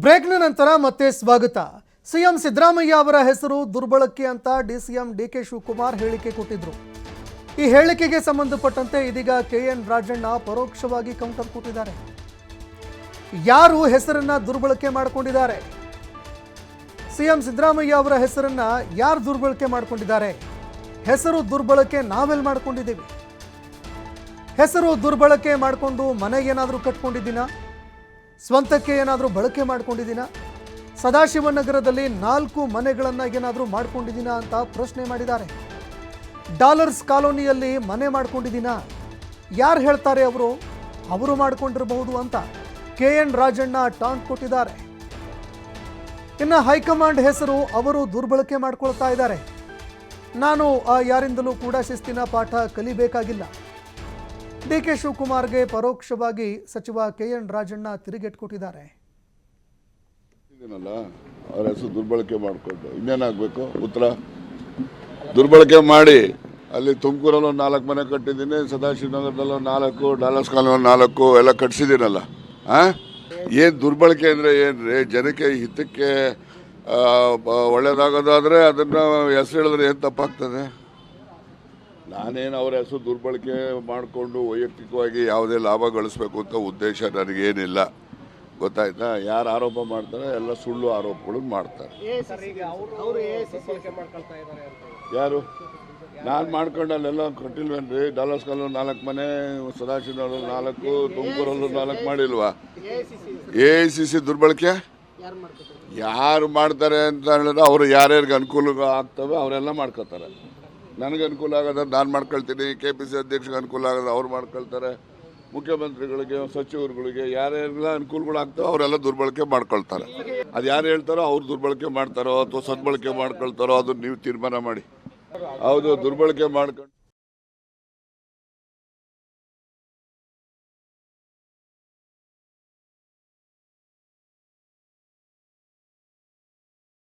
ಬ್ರೇಕ್ನ ನಂತರ ಮತ್ತೆ ಸ್ವಾಗತ. ಸಿಎಂ ಸಿದ್ದರಾಮಯ್ಯ ಅವರ ಹೆಸರು ದುರ್ಬಳಕೆ ಅಂತ ಡಿಸಿಎಂ ಡಿಕೆ ಶಿವಕುಮಾರ್ ಹೇಳಿಕೆ ಕೊಟ್ಟಿದ್ರು. ಈ ಹೇಳಿಕೆಗೆ ಸಂಬಂಧಪಟ್ಟಂತೆ ಇದೀಗ ಕೆಎನ್ ರಾಜಣ್ಣ ಪರೋಕ್ಷವಾಗಿ ಕೌಂಟರ್ ಕೊಟ್ಟಿದ್ದಾರೆ ಯಾರು ಹೆಸರನ್ನ ದುರ್ಬಳಕೆ ಮಾಡಿಕೊಂಡಿದ್ದಾರೆ? ಸಿಎಂ ಸಿದ್ದರಾಮಯ್ಯ ಅವರ ಹೆಸರನ್ನ ಯಾರು ದುರ್ಬಳಕೆ ಮಾಡಿಕೊಂಡಿದ್ದಾರೆ? ಹೆಸರು ದುರ್ಬಳಕೆ ನಾವೆಲ್ಲಿ ಮಾಡ್ಕೊಂಡಿದ್ದೀವಿ? ಹೆಸರು ದುರ್ಬಳಕೆ ಮಾಡಿಕೊಂಡು ಮನೆಗೇನಾದರೂ ಕಟ್ಕೊಂಡಿದ್ದೀನಾ? ಸ್ವಂತಕ್ಕೆ ಏನಾದರೂ ಬಳಕೆ ಮಾಡ್ಕೊಂಡಿದ್ದೀನಾ? ಸದಾಶಿವನಗರದಲ್ಲಿ ನಾಲ್ಕು ಮನೆಗಳನ್ನು ಏನಾದರೂ ಮಾಡ್ಕೊಂಡಿದ್ದೀನಾ ಅಂತ ಪ್ರಶ್ನೆ ಮಾಡಿದ್ದಾರೆ. ಡಾಲರ್ಸ್ ಕಾಲೋನಿಯಲ್ಲಿ ಮನೆ ಮಾಡ್ಕೊಂಡಿದ್ದೀನಾ? ಯಾರು ಹೇಳ್ತಾರೆ ಅವರು? ಅವರು ಮಾಡ್ಕೊಂಡಿರಬಹುದು ಅಂತ ಕೆ ಎನ್ ರಾಜಣ್ಣ ಟಾಂಗ್ ಕೊಟ್ಟಿದ್ದಾರೆ. ಇನ್ನು ಹೈಕಮಾಂಡ್ ಹೆಸರು ಅವರು ದುರ್ಬಳಕೆ ಮಾಡ್ಕೊಳ್ತಾ ಇದ್ದಾರೆ. ನಾನು ಆ ಯಾರಿಂದಲೂ ಕೂಡ ಶಿಸ್ತಿನ ಪಾಠ ಕಲಿಬೇಕಾಗಿಲ್ಲ. ಡಿ ಕೆ ಶಿವಕುಮಾರ್ಗೆ ಪರೋಕ್ಷವಾಗಿ ಸಚಿವ ಕೆ ಎನ್ ರಾಜಣ್ಣ ತಿರುಗೇಟ್ ಕೊಟ್ಟಿದ್ದಾರೆ ಅವ್ರ ಹೆಸರು ದುರ್ಬಳಕೆ ಮಾಡಿಕೊಂಡು ಇನ್ನೇನಾಗಬೇಕು ಉತ್ತರ? ದುರ್ಬಳಕೆ ಮಾಡಿ, ಅಲ್ಲಿ ತುಮಕೂರಲ್ಲಿ ನಾಲ್ಕು ಮನೆ ಕಟ್ಟಿದ್ದೀನಿ, ಸದಾಶಿವನಗರದಲ್ಲಿ ನಾಲ್ಕು, ಡಾಲರ್ಸ್ ಒಂದು ನಾಲ್ಕು, ಎಲ್ಲ ಕಟ್ಸಿದ್ದೀನಲ್ಲ ಹಾಂ ಏನು ದುರ್ಬಳಕೆ ಅಂದರೆ ಏನ್ರಿ? ಜನಕ್ಕೆ ಹಿತಕ್ಕೆ ಒಳ್ಳೇದಾಗೋದಾದ್ರೆ ಅದನ್ನ ಹೆಸರು ಹೇಳಿದ್ರೆ ಏನು ತಪ್ಪಾಗ್ತದೆ? ನಾನೇನು ಅವರ ಹೆಸರು ದುರ್ಬಳಕೆ ಮಾಡಿಕೊಂಡು ವೈಯಕ್ತಿಕವಾಗಿ ಯಾವುದೇ ಲಾಭ ಗಳಿಸ್ಬೇಕು ಅಂತ ಉದ್ದೇಶ ನನಗೇನಿಲ್ಲ. ಗೊತ್ತಾಯ್ತಾ? ಯಾರು ಆರೋಪ ಮಾಡ್ತಾರೆ ಎಲ್ಲ ಸುಳ್ಳು ಆರೋಪಗಳು ಮಾಡ್ತಾರೆ. ಯಾರು? ನಾನು ಮಾಡ್ಕೊಂಡಲ್ಲೆಲ್ಲ ಕಟ್ಟಿಲ್ವೇನ್ರಿ? ಡಾಲರ್ಸ್ ಕಲ್ಲು ನಾಲ್ಕು ಮನೆ ಸದಾಶಿವನವರು ನಾಲ್ಕು ತುಮಕೂರಲ್ಲೂ ನಾಲ್ಕು ಮಾಡಿಲ್ವಾ? ಎ ಐ ಸಿ ಸಿ ದುರ್ಬಳಕೆ? ಯಾರು ಮಾಡ್ತಾರೆ ಅಂತ ಹೇಳಿದ್ರೆ ಅವರು ಯಾರ್ಯಾರಿಗೆ ಅನುಕೂಲ ಆಗ್ತವೆ ಅವರೆಲ್ಲ ಮಾಡ್ಕೋತಾರೆ ನನಗೆ ಅನುಕೂಲ ಆಗೋದ್ರೆ ನಾನು ಮಾಡ್ಕೊಳ್ತೀನಿ ಕೆ ಪಿ ಸಿ ಅಧ್ಯಕ್ಷಗೆ ಅನುಕೂಲ ಆಗೋದು ಅವ್ರು ಮಾಡ್ಕೊಳ್ತಾರೆ, ಮುಖ್ಯಮಂತ್ರಿಗಳಿಗೆ, ಸಚಿವರುಗಳಿಗೆ ಯಾರ್ಯಾರೆಲ್ಲ ಅನುಕೂಲಗಳು ಆಗ್ತಾವೆ ಅವರೆಲ್ಲ ದುರ್ಬಳಕೆ ಮಾಡ್ಕೊಳ್ತಾರೆ. ಅದು ಯಾರು ಹೇಳ್ತಾರೋ ಅವ್ರು ದುರ್ಬಳಕೆ ಮಾಡ್ತಾರೋ ಅಥವಾ ಸದ್ಬಳಕೆ ಮಾಡ್ಕೊಳ್ತಾರೋ ಅದನ್ನು ನೀವು ತೀರ್ಮಾನ ಮಾಡಿ. ಹೌದು, ದುರ್ಬಳಕೆ ಮಾಡ್ಕೊಂಡು